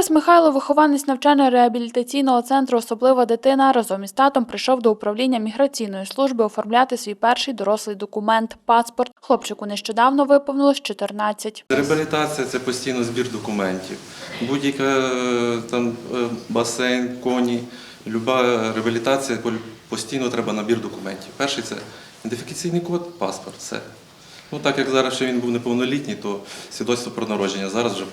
Борис Михайло, вихованець навчально-реабілітаційного центру Особлива дитина, разом із татом прийшов до управління міграційної служби оформляти свій перший дорослий документ паспорт. Хлопчику нещодавно виповнилось 14. Реабілітація це постійно збір документів. Будь-яка е, там е, басейн, коні, люба реабілітація постійно треба набір документів. Перший це ідентифікаційний код, паспорт. Все. Ну так як зараз він був неповнолітній, то свідоцтво про народження. Зараз вже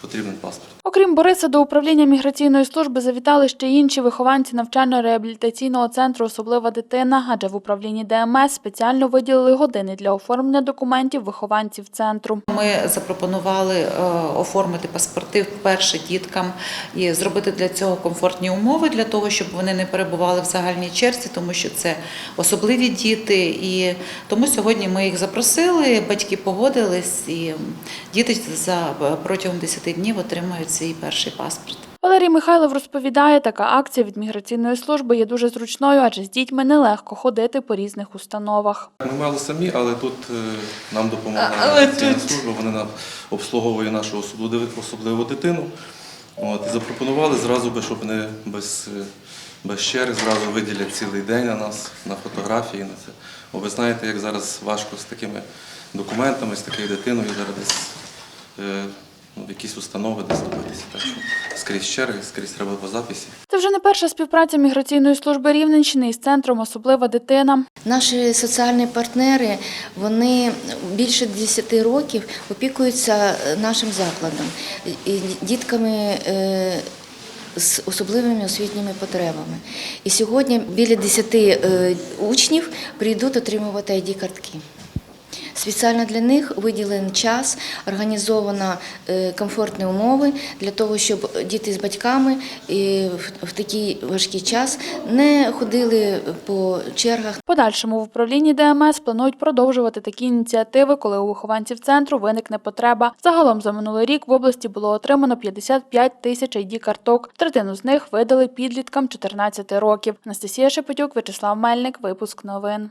потрібен паспорт. Окрім Бориса, до управління міграційної служби завітали ще й інші вихованці навчально-реабілітаційного центру Особлива дитина, адже в управлінні ДМС спеціально виділили години для оформлення документів вихованців центру. Ми запропонували е, оформити паспорти вперше діткам і зробити для цього комфортні умови для того, щоб вони не перебували в загальній черзі, тому що це особливі діти. І тому сьогодні ми їх запросили, батьки погодились, і діти за протягом 10 днів отримають свій перший паспорт. Валерій Михайлов розповідає, така акція від міграційної служби є дуже зручною, адже з дітьми нелегко ходити по різних установах. Ми мало самі, але тут е, нам допомагає міграційна тут- служба. Вони нам обслуговує нашу особливу, дитину. От, і запропонували зразу би, щоб не без, е, без черг, зразу виділять цілий день на нас, на фотографії. На це. Бо ви знаєте, як зараз важко з такими документами, з такою дитиною зараз десь е, в якісь установи десь добитися. Так що скрізь черги, скрізь треба по записі. Це вже не перша співпраця міграційної служби Рівненщини із центром Особлива дитина. Наші соціальні партнери вони більше 10 років опікуються е, нашим закладом, і дітками е, з особливими освітніми потребами. І сьогодні біля 10 е, учнів прийдуть отримувати ID-картки. Спеціально для них виділений час, організовано е, комфортні умови для того, щоб діти з батьками в- в такий важкий час не ходили по чергах подальшому в управлінні ДМС планують продовжувати такі ініціативи, коли у вихованців центру виникне потреба. Загалом за минулий рік в області було отримано 55 тисяч ID-карток. Третину з них видали підліткам 14 років. Анастасія Шепетюк, Вячеслав Мельник. Випуск новин.